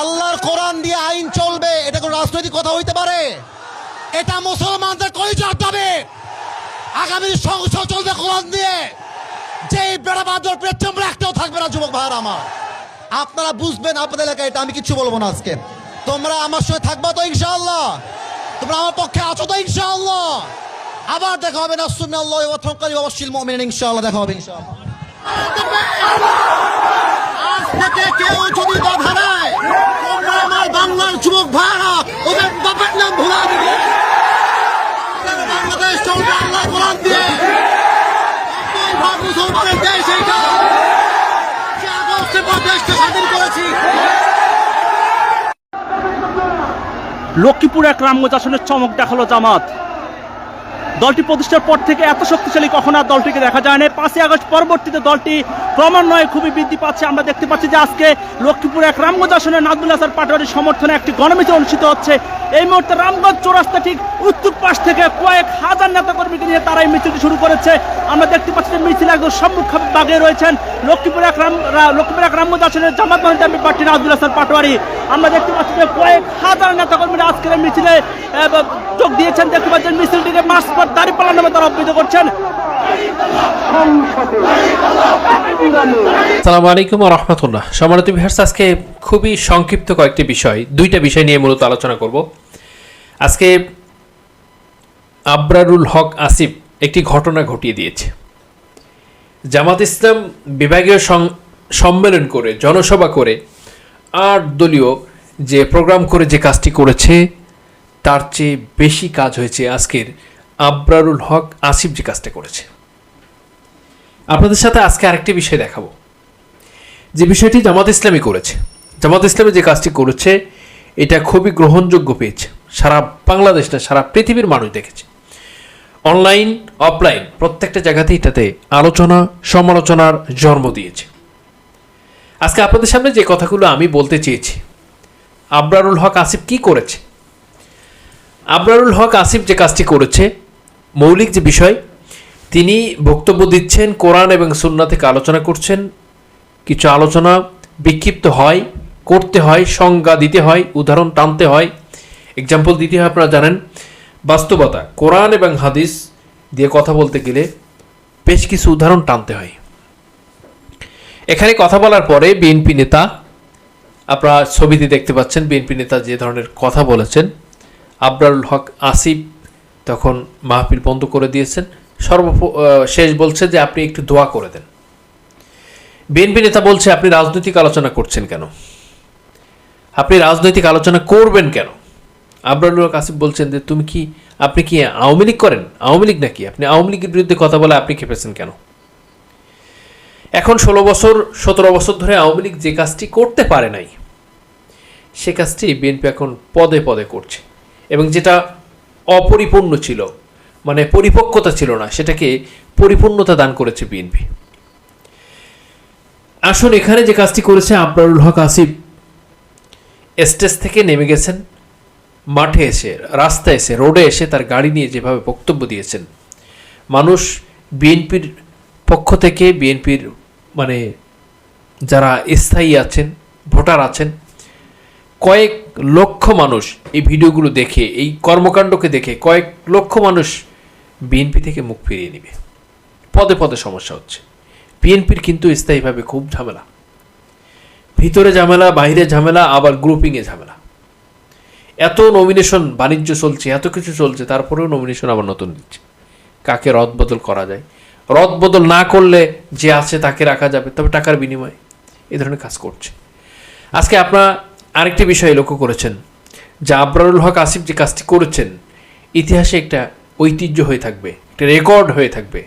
আল্লাহর কোরআন দিয়ে আইন চলবে, এটা কোনো রাজনৈতিক কথা হইতে পারে? এটা মুসলমানদের কলিজার দাবি। আগামী সংসদ চলবে কোরআন দিয়ে। যে বেড়া বাদর পেট্রোম রাখতেও থাকবে না, যুবক ভাইয়ের আমার। আপনারা বুঝবেন আপনাদের এলাকায় এটা আমি কিছু বলব না আজকে। তোমরা আমার সঙ্গে থাকবা তো ইনশাআল্লাহ। তোমরা আমার পক্ষে আছো তো ইনশাআল্লাহ। আবার দেখা হবে না সুন্নাহ আল্লাহ ওয়া তাওয়াক্কালি অবশ্যই মুমিনিন ইনশাআল্লাহ, দেখা হবে ইনশাআল্লাহ। আজ থেকে কেউ যদি আমার বাংলার যুবক ভাইরা, ওদের বাপের নাম ভুলা দিবে। বাংলাদেশ চলবে আল্লাহ কোরআন দিয়ে। ভাগ মুসলমানের দেশ এইটা। আগস্টে পর দেশকে স্বাধীন করেছি। লক্ষ্মীপুর এক রামগঞ্জ আসনের চমক দেখাল জামাত। দলটি প্রতিষ্ঠার পর থেকে এত শক্তিশালী কখনো আর দলটিকে দেখা যায় না। পাঁচই আগস্ট পরবর্তীতে দলটি ক্রমান্বয়ে খুবই বৃদ্ধি পাচ্ছে। আমরা দেখতে পাচ্ছি যে আজকে লক্ষ্মীপুর এক রামগঞ্জ আসনে নাজমুল হাসান পাটোয়ারির সমর্থনে একটি গণমিছিল অনুষ্ঠিত হচ্ছে। এই মুহূর্তে রামগঞ্জ চৌরাস্তা ঠিক উত্তর পাশ থেকে কয়েক হাজার নেতাকর্মীকে নিয়ে তারা এই মিছিলটি শুরু করেছে। আমরা দেখতে পাচ্ছি যে মিছিল একদম সম্মুখ বাগে রয়েছেন। লক্ষ্মীপুর এক রাম লক্ষ্মীপুর এক রামগঞ্জ আসনের জামাত মহিদামি প্রার্থী নাজমুল হাসান পাটোয়ারি। আমরা দেখতে পাচ্ছি যে কয়েক হাজার নেতাকর্মীরা আজকের মিছিলে যোগ দিয়েছেন। দেখতে পাচ্ছেন মিছিলটিকে মাস পর দাঁড়িয়ে পালার নামে তারা অবহিত করছেন। সালামু আলাইকুম রহমতুল্লাহ। সম্মানিত বিহার্স আজকে খুবই সংক্ষিপ্ত কয়েকটি বিষয়, দুইটা বিষয় নিয়ে মূলত আলোচনা করব। আজকে আবরারুল হক আসিফ একটি ঘটনা ঘটিয়ে দিয়েছে। জামাত ইসলাম বিভাগীয় সম্মেলন করে, জনসভা করে, আর দলীয় যে প্রোগ্রাম করে, যে কাজটি করেছে, তার চেয়ে বেশি কাজ হয়েছে আজকের আবরারুল হক আসিফ যে কাজটা করেছে। আপনাদের সাথে আজকে আরেকটি বিষয় দেখাবো। যে বিষয়টি জামাত ইসলামী করেছে। জামাত ইসলামী যে কাজটি করেছে, এটা খুবই গ্রহণযোগ্য পেয়েছে। সারা বাংলাদেশ না, সারা পৃথিবীর মানুষ দেখেছে। অনলাইন, অফলাইন প্রত্যেকটা জায়গাতেই তাতে আলোচনা, সমালোচনার জন্ম দিয়েছে। আজকে আপনাদের সামনে যে কথাগুলো আমি বলতে চেয়েছি, আবরারুল হক আসিফ কি করেছে? আবরারুল হক আসিফ যে কাজটি করেছে, মৌলিক যে বিষয়, তিনি বক্তব্য দিচ্ছেন, কোরআন এবং সুন্না থেকে আলোচনা করছেন, কিছু আলোচনা বিক্ষিপ্ত হয়, করতে হয়, সংজ্ঞা দিতে হয়, উদাহরণ টানতে হয়। এক্সাম্পল দিতে হয়, আপনারা জানেন বাস্তবতা, কোরআন এবং হাদিস দিয়ে কথা বলতে গেলে বেশ কিছু উদাহরণ টানতে হয়। এখানে কথা বলার পরে বিএনপি নেতা, আপনারা ছবিতে দেখতে পাচ্ছেন বিএনপি নেতা যে ধরনের কথা বলেছেন। আবরারুল হক আসিফ তখন মাহফিল বন্ধ করে দিয়েছেন। সর্ব শেষ বলছে যে আপনি একটু দোয়া করে দেন। বিএনপি নেতা বলছে, আপনি রাজনৈতিক আলোচনা করছেন কেন? আপনি রাজনৈতিক আলোচনা করবেন কেন? আবরারুল হক আসিফ বলছেন যে তুমি কি, আপনি কি আওয়ামী লীগ করেন? আওয়ামী লীগ নাকি? আপনি আওয়ামী লীগের বিরুদ্ধে কথা বলে আপনি খেপেছেন কেন? এখন ষোলো বছর, সতেরো বছর ধরে আওয়ামী লীগ যে কাজটি করতে পারে নাই, সে কাজটি বিএনপি এখন পদে পদে করছে। এবং যেটা অপরিপূর্ণ ছিল মানে পরিপক্কতা ছিল না, সেটাকে পরিপূর্ণতা দান করেছে বিএনপি। আসুন এখানে যে কাজটি করেছে আবরারুল হক আসিফ, স্টেজ থেকে নেমে গেছেন। মাঠে এসে, রাস্তায় এসে, রোডে এসে তার গাড়ি নিয়ে যেভাবে বক্তব্য দিয়েছেন, মানুষ বিএনপির পক্ষ থেকে, বিএনপির মানে যারা স্থায়ী আছেন, ভোটার আছেন, কয়েক লক্ষ মানুষ এই ভিডিওগুলো দেখে, এই কর্মকাণ্ডকে দেখে কয়েক লক্ষ মানুষ বিএনপি থেকে মুখ ফিরিয়ে নেবে। পদে পদে সমস্যা হচ্ছে। বিএনপির কিন্তু স্থায়ীভাবে খুব ঝামেলা। ভিতরে ঝামেলা, বাইরে ঝামেলা, আবার গ্রুপিংয়ে ঝামেলা। এত নমিনেশন বাণিজ্য চলছে, এত কিছু চলছে, তারপরেও নমিনেশন আবার নতুন দিচ্ছে। কাকে রদবদল করা যায়? রদবদল না করলে যে আছে তাকে রাখা যাবে, তবে টাকার বিনিময়ে এ ধরনের কাজ করছে। আজকে আপনারা আরেকটি বিষয় লক্ষ্য করেছেন, যে আবরারুল হক আসিফ যে কাজটি করেছেন, ইতিহাসে একটা ঐতিহ্য হয়ে থাকবে, একটা রেকর্ড হয়ে থাকবে।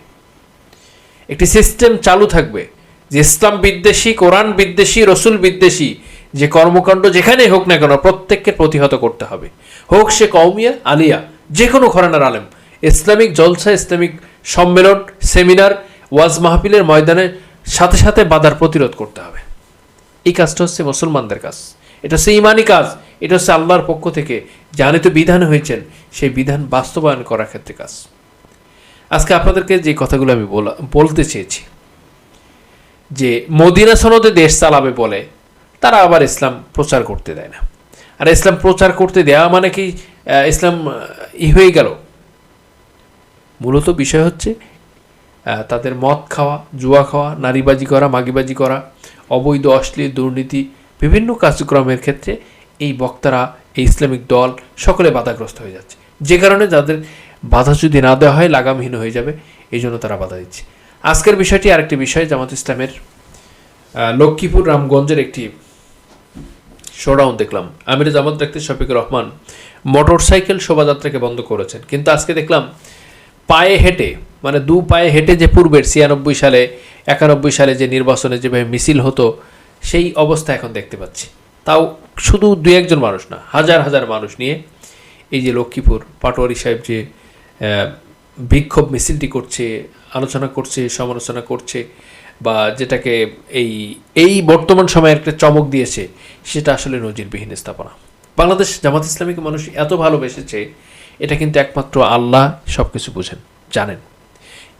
একটি সিস্টেম চালু থাকবে, যে ইসলাম বিদ্বেষী, কোরআন বিদ্বেষী, রসুল বিদ্বেষী যে কর্মকাণ্ড যেখানেই হোক না কেন প্রত্যেককে প্রতিহত করতে হবে। হোক সে কৌমিয়া আলিয়া যে কোনো ঘরানার আলেম। ইসলামিক জলসা, ইসলামিক সম্মেলন, সেমিনার, ওয়াজ মাহফিলের ময়দানে সাথে সাথে বাধার প্রতিরোধ করতে হবে। এই কাজটা হচ্ছে মুসলমানদের কাজ। এটা হচ্ছে ইমানি কাজ। এটা হচ্ছে আল্লাহর পক্ষ থেকে জানিত বিধান হয়েছেন, সেই বিধান বাস্তবায়ন করার ক্ষেত্রে কাজ। আজকে আপনাদেরকে যে কথাগুলো আমি বলা- বলতে চেয়েছি, যে মদিনা সনদে দেশ চালাবে বলে তারা আবার ইসলাম প্রচার করতে দেয় না। আর ইসলাম প্রচার করতে দেওয়া মানে কি ইসলাম ই হয়ে গেল। মূলত বিষয় হচ্ছে তাদের মদ খাওয়া, জুয়া খাওয়া, নারীবাজি করা, মাগিবাজি করা, অবৈধ, অশ্লীল দুর্নীতি, বিভিন্ন কার্যক্রমের ক্ষেত্রে এই বক্তারা, এই ইসলামিক দল সকলে বাধাগ্রস্ত হয়ে যাচ্ছে। যে কারণে যাদের বাধা যদি না দেওয়া হয়, লাগামহীন হয়ে যাবে, এই জন্য তারা বাধা দিচ্ছে। আজকের বিষয়টি আরেকটি বিষয়, জামাত ইসলামের লক্ষ্মীপুর রামগঞ্জের একটি শোডাউন দেখলাম। আমির Jamaat doctor Shafiqur Rahman motorcycle শোভাযাত্রাকে বন্ধ করেছেন। কিন্তু আজকে দেখলাম, পায়ে হেঁটে মানে দু পায়ে হেঁটে যে পূর্বের ছিয়ানব্বই সালে, একানব্বই সালে যে নির্বাচনে যেভাবে মিছিল হতো, সেই অবস্থা এখন দেখতে পাচ্ছি। তাও শুধু দু একজন মানুষ না, হাজার হাজার মানুষ নিয়ে এই যে লক্ষ্মীপুর, পাটোয়ারি সাহেব যে বিক্ষোভ মিছিলটি করছে, আলোচনা করছে, সমালোচনা করছে বা যেটাকে এই এই বর্তমান সময়ে একটা চমক দিয়েছে, সেটা আসলে নজিরবিহীন স্থাপনা। বাংলাদেশ জামাত ইসলামীকে মানুষ এত ভালোবেসেছে, এটা কিন্তু একমাত্র আল্লাহ সব কিছু বুঝেন, জানেন।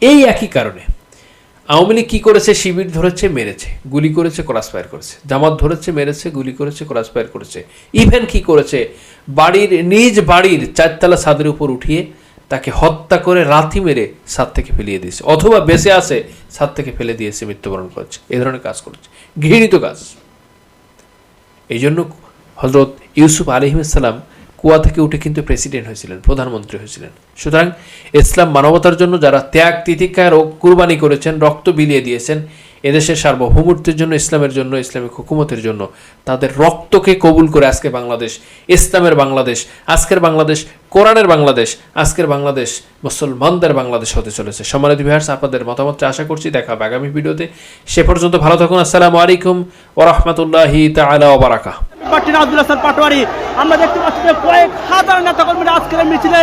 এই একই কারণে আওয়ামী লীগ কী করেছে? শিবির ধরেছে, মেরেছে, গুলি করেছে ক্রস ফায়ার করেছে। জামাত ধরেছে, মেরেছে, গুলি করেছে ক্রস ফায়ার করেছে। ইভেন কি করেছে? বাড়ির, নিজ বাড়ির চারতলা ছাদের উপর উঠিয়ে তাকে হত্যা করে লাথি মেরে ছাদ থেকে ফেলিয়ে দিয়েছে। অথবা বেঁচে আছে, ছাদ থেকে ফেলে দিয়েছে, মৃত্যুবরণ করেছে। এই ধরনের কাজ করেছে। ঘৃণিত কাজ। এই জন্য হজরত ইউসুফ আলহিমসাল্লাম কুয়া থেকে উঠে কিন্তু প্রেসিডেন্ট হয়েছিলেন, প্রধানমন্ত্রী হয়েছিলেন। সুতরাং ইসলাম মানবতার জন্য যারা ত্যাগ তিতিক্ষার ও কুরবানি করেছেন, রক্ত বিলিয়ে দিয়েছেন, এদেশের সার্বভৌমত্বের জন্য, ইসলামের জন্য, ইসলামিক হুকুমতের জন্য, তাদের রক্তকে কবুল করে আজকে বাংলাদেশ, ইসলামের বাংলাদেশ, আজকের বাংলাদেশ কোরআনের বাংলাদেশ আজকের বাংলাদেশ মুসলমানদের বাংলাদেশ হতে চলেছে সম্মানিত বিহার্স আপনাদের মতামতটা আশা করছি দেখা হবে আগামী ভিডিওতে সে পর্যন্ত ভালো থাকুন আসসালামু আলাইকুম ও রহমতুল্লাহি তালা ওবারাকা পার্টির আব্দুল হাসান পাটোয়ারি আমরা দেখতে পাচ্ছি যে কয়েক হাজার নেতা আজকের মিছিলে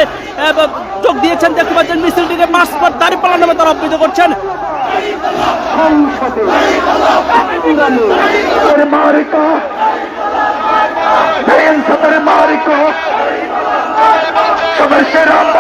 যোগ দিয়েছেন দেখতে পাচ্ছেন মিছিলটিকে মাস পর দাঁড়িয়ে পাল্লা নামে তারা অবহিত করছেন Sotore ਰੱਬ